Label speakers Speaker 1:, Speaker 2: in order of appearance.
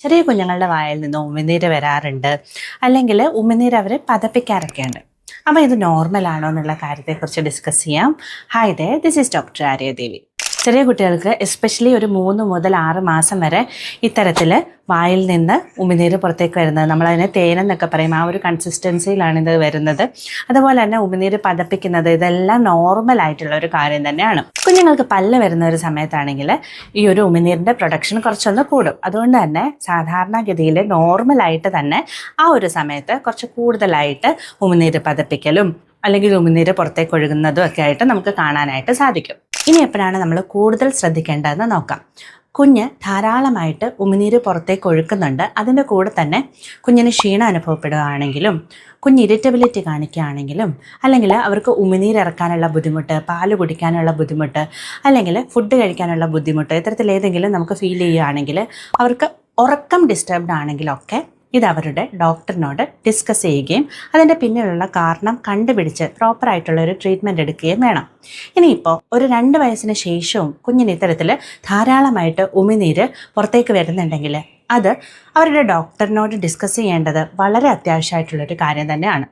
Speaker 1: ചെറിയ കുഞ്ഞുങ്ങളുടെ വായിൽ നിന്ന് ഉമിനീര് വരാറുണ്ട്. അല്ലെങ്കിൽ ഉമിനീര് അവരെ പതപ്പിക്കാറൊക്കെയുണ്ട്. അപ്പം അപ്പോൾ ഇത് നോർമലാണോ എന്നുള്ള കാര്യത്തെക്കുറിച്ച് ഡിസ്കസ് ചെയ്യാം. Hi they this is doctor Aryadevi ചെറിയ കുട്ടികൾക്ക് എസ്പെഷ്യലി ഒരു മൂന്ന് മുതൽ ആറ് മാസം വരെ ഇത്തരത്തിൽ വായിൽ നിന്ന് ഉമിനീര് പുറത്തേക്ക് വരുന്നത്. നമ്മളതിനെ തേനെന്നൊക്കെ പറയും. ആ ഒരു കൺസിസ്റ്റൻസിയിലാണ് ഇത് വരുന്നത്. അതുപോലെ തന്നെ ഉമിനീര് പതപ്പിക്കുന്നത് ഇതെല്ലാം നോർമൽ ആയിട്ടുള്ള ഒരു കാര്യം തന്നെയാണ്. കുഞ്ഞുങ്ങൾക്ക് പല്ല് വരുന്ന ഒരു സമയത്താണെങ്കിൽ ഈ ഒരു ഉമിനീരിന്റെ പ്രൊഡക്ഷൻ കുറച്ചൊന്ന് കൂടും. അതുകൊണ്ട് തന്നെ സാധാരണഗതിയിൽ നോർമലായിട്ട് തന്നെ ആ ഒരു സമയത്ത് കുറച്ച് കൂടുതലായിട്ട് ഉമിനീര് പതപ്പിക്കലും അല്ലെങ്കിൽ ഉമിനീര് പുറത്തേക്ക് ഒഴുകുന്നതും ഒക്കെ ആയിട്ട് നമുക്ക് കാണാനായിട്ട് സാധിക്കും. ഇനി എപ്പോഴാണ് നമ്മൾ കൂടുതൽ ശ്രദ്ധിക്കേണ്ടതെന്ന് നോക്കാം. കുഞ്ഞ് ധാരാളമായിട്ട് ഉമിനീര് പുറത്തേക്ക് ഒഴുക്കുന്നുണ്ട്. അതിന്റെ കൂടെ തന്നെ കുഞ്ഞിന് ക്ഷീണം അനുഭവപ്പെടുകയാണെങ്കിലും കുഞ്ഞ് ഇറിറ്റബിലിറ്റി കാണിക്കുകയാണെങ്കിലും അല്ലെങ്കിൽ അവർക്ക് ഉമിനീര് ഇറക്കാനുള്ള ബുദ്ധിമുട്ട് പാൽ കുടിക്കാനുള്ള ബുദ്ധിമുട്ട് അല്ലെങ്കിൽ ഫുഡ് കഴിക്കാനുള്ള ബുദ്ധിമുട്ട് ഇത്തരത്തിൽ ഏതെങ്കിലും നമുക്ക് ഫീൽ ചെയ്യുകയാണെങ്കിൽ അവർക്ക് ഉറക്കം ഡിസ്റ്റർബ്ഡ് ആണെങ്കിലൊക്കെ ഇത് അവരുടെ ഡോക്ടറിനോട് ഡിസ്കസ് ചെയ്യുകയും അതിന്റെ പിന്നിലുള്ള കാരണം കണ്ടുപിടിച്ച് പ്രോപ്പറായിട്ടുള്ള ഒരു ട്രീറ്റ്മെന്റ് എടുക്കുകയും വേണം. ഇനിയിപ്പോൾ ഒരു രണ്ട് വയസ്സിന് ശേഷവും കുഞ്ഞിന് ഇത്തരത്തിൽ ധാരാളമായിട്ട് ഉമിനീര് പുറത്തേക്ക് വരുന്നുണ്ടെങ്കിൽ അത് അവരുടെ ഡോക്ടറിനോട് ഡിസ്കസ് ചെയ്യേണ്ടത് വളരെ അത്യാവശ്യമായിട്ടുള്ളൊരു കാര്യം തന്നെയാണ്.